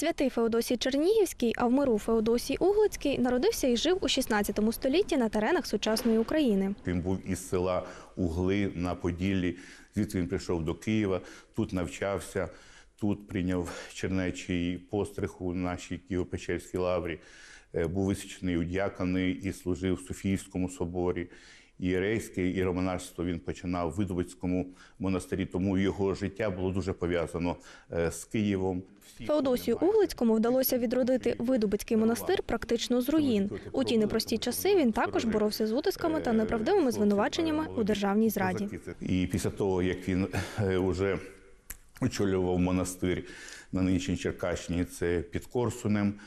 Святий Феодосій Чернігівський, а в миру Феодосій Углицький народився і жив у 16 столітті на теренах сучасної України. Він був із села Угли на Поділлі. Звідси він прийшов до Києва, тут навчався, тут прийняв чернечий постриг у нашій Києво-Печерській лаврі. Е, Був висічений у діакони і служив в Софійському соборі. Ієрейське і романарство він починав в Видовицькому монастирі, тому його життя було дуже пов'язано е, з Києвом. Феодосію Углицькому вдалося відродити Видубицький монастир практично з руїн. У ті непрості часи він також боровся з утисками та неправдивими звинуваченнями у державній зраді. І після того, як він вже очолював монастир на нинішній Черкащині, це під Корсунем, е,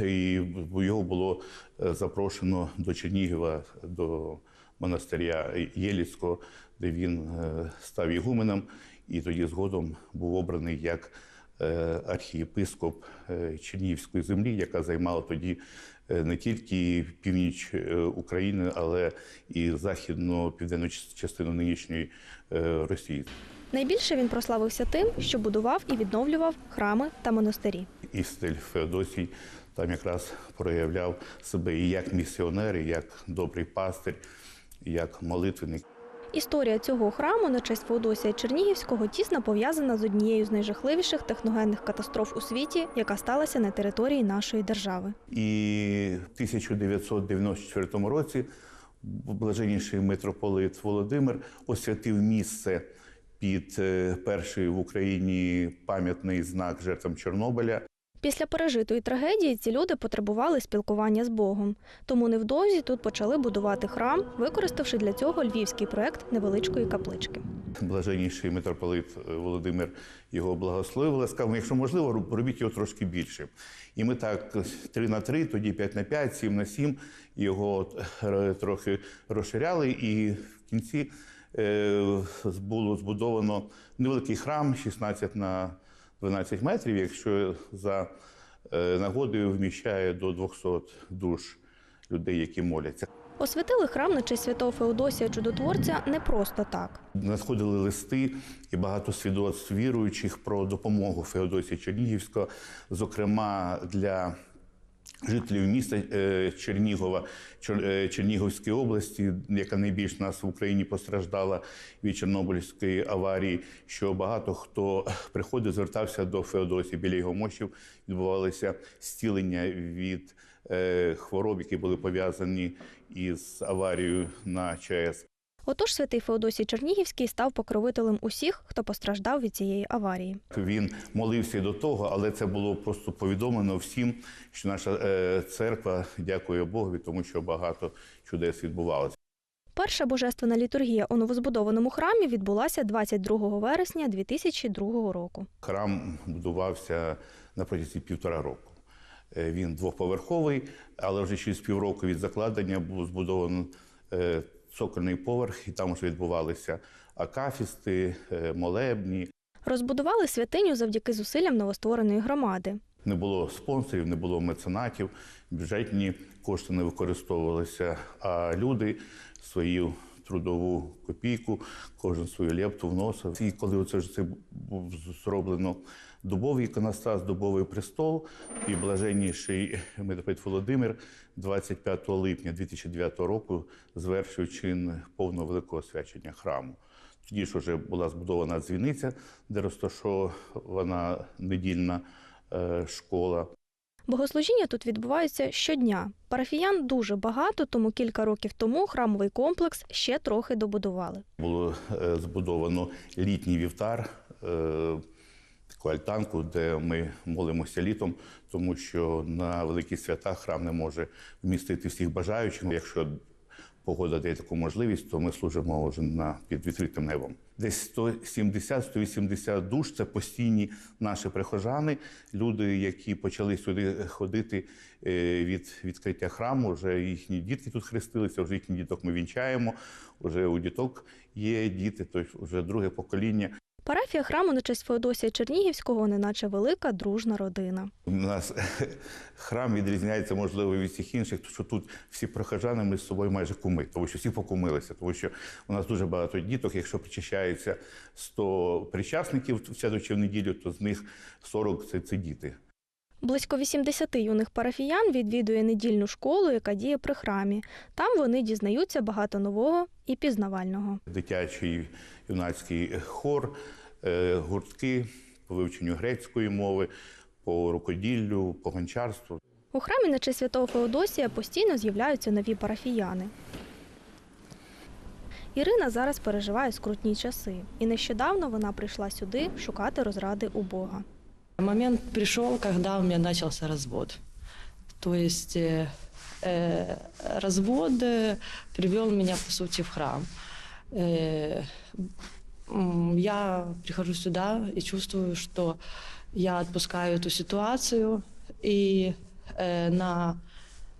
і його було е, запрошено до Чернігова, до монастиря Єліцького, де він е, став ігуменом, і тоді згодом був обраний як е, архієпископ е, Чернігівської землі, яка займала тоді е, не тільки північ е, України, але і західну південну частину нинішньої е, Росії. Найбільше він прославився тим, що будував і відновлював храми та монастирі. І стиль Феодосій там якраз проявляв себе і як місіонер, і як добрий пастир, і як молитвенник. Історія цього храму на честь Феодосія Чернігівського тісно пов'язана з однією з найжахливіших техногенних катастроф у світі, яка сталася на території нашої держави. І в 1994 році блаженніший митрополит Володимир освятив місце під е, перший в Україні пам'ятний знак жертвам Чорнобиля. Після пережитої трагедії ці люди потребували спілкування з Богом. Тому невдовзі тут почали будувати храм, використавши для цього львівський проект невеличкої каплички. Блаженніший митрополит е, Володимир його благословив, сказав, «Ну, якщо можливо, робіть його трошки більше. І ми так 3 на 3, тоді 5 на 5, 7 на 7 його е, трохи розширяли, і в кінці е, було збудовано невеликий храм 16 на 12 метрів, якщо за е, нагодою вміщає до 200 душ людей, які моляться. Освятили храм на честь святого Феодосія Чудотворця не просто так. Надходили листи і багато свідоцтв віруючих про допомогу Феодосія Чернігівського, зокрема для жителів міста е, Чернігова, е, Чернігівської області, яка найбільш нас в Україні постраждала від Чорнобильської аварії. Що багато хто приходив, звертався до Феодосія біля його мощів, відбувалися зцілення від е, хвороб, які були пов'язані із аварією на ЧАЕС. Отож, святий Феодосій Чернігівський став покровителем усіх, хто постраждав від цієї аварії. Він молився до того, але це було просто повідомлено всім, що наша е, церква дякує Богові, тому що багато чудес відбувалося. Перша божественна літургія у новозбудованому храмі відбулася 22 вересня 2002 року. Храм будувався на протязі півтора року. Е, Він двоповерховий, але вже через півроку від закладення було збудовано е, цокольний поверх, і там вже відбувалися акафісти, е, молебні. Розбудували святиню завдяки зусиллям новоствореної громади. Не було спонсорів, не було меценатів, бюджетні кошти не використовувалися, а люди свою трудову копійку, кожен свою лепту вносив. І коли це ж це був зроблено дубовий іконостас, дубовий престол, і блаженніший митрополит Володимир 25 липня 2009 року звершив чин повного великого свячення храму. Тоді ж вже була збудована дзвіниця, де розташована недільна е, школа. Богослужіння тут відбуваються щодня. Парафіян дуже багато, тому кілька років тому храмовий комплекс ще трохи добудували. Було е, збудовано літній вівтар, е, таку альтанку, де ми молимося літом, тому що на великі свята храм не може вмістити всіх бажаючих. Якщо погода дає таку можливість, то ми служимо вже на під відкритим небом. Десь 170-180 душ це постійні наші прихожани, люди, які почали сюди ходити е, від відкриття храму. Вже їхні дітки тут хрестилися, вже їхніх діток ми вінчаємо. Вже у діток є діти, тобто вже друге покоління. Парафія храму на честь Феодосія Чернігівського, неначе велика дружна родина. У нас храм відрізняється, можливо, від всіх інших, тому що тут всі прихожани ми з собою майже куми, тому що всі покумилися, тому що у нас дуже багато діток. Якщо причащається 100 причасників в сядучи в неділю, то з них 40 – це, це діти. Близько 80 юних парафіян відвідує недільну школу, яка діє при храмі. Там вони дізнаються багато нового і пізнавального. Дитячий юнацький хор, е, гуртки по вивченню грецької мови, по рукоділлю, по гончарству. У храмі на честь святого Феодосія постійно з'являються нові парафіяни. Ірина зараз переживає скрутні часи, і нещодавно вона прийшла сюди шукати розради у Бога. Момент пришел, когда у меня начался развод. То есть э, э, развод э, привел меня, по сути, в храм. Э, м, я прихожу сюда и чувствую, что я отпускаю эту ситуацию и э, на,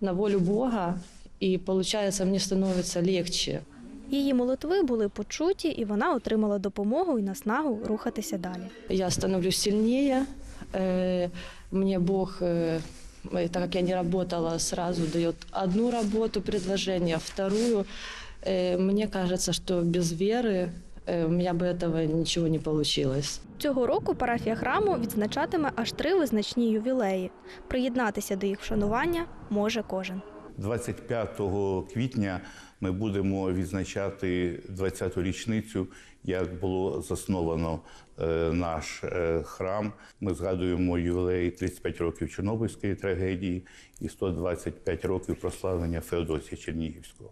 на волю Бога, и получается, мне становится легче. Її молитви були почуті, і вона отримала допомогу і наснагу рухатися далі. я становлюсь сильнее. Э, Мне Бог, э, э, так как я не работала, сразу дает одну работу, предложение, вторую. Э, Мне кажется, что без веры э, у меня бы этого ничего не получилось. Цього року парафія храму відзначатиме аж три визначні ювілеї. Приєднатися до їх вшанування може кожен. 25 квітня ми будемо відзначати 20-ту річницю, як було засновано е, наш е, храм. Ми згадуємо ювілей 35 років Чорнобильської трагедії і 125 років прославлення Феодосія Чернігівського.